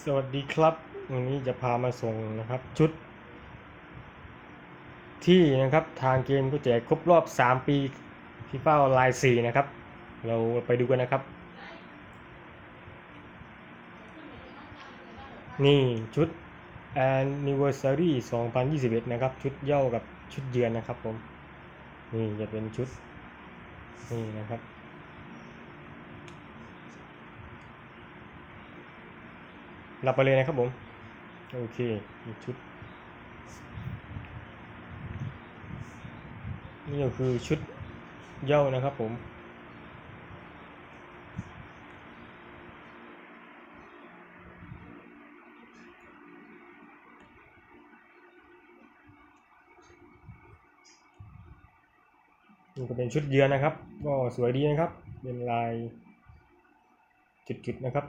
สวัสดีครับวันนี้จะพามาส่งนะครับชุด ที่นะครับทางเกมก็แจกครบรอบ 3 ปีฟีฟ่าออนไลน์4นะครับ เราไปดูกันนะครับ นี่ชุด Anniversary 2021 นะครับ ชุดเย่ากับชุดเยือนนะครับผม นี่จะเป็นชุด นี่นะครับ รับไปเลยนะครับผม โอเคอีกชุด นี่ก็คือชุดเย้านะครับผมนี่ก็เป็นชุดเยือนนะครับ ก็สวยดีนะครับ เป็นลายจุดๆนะครับ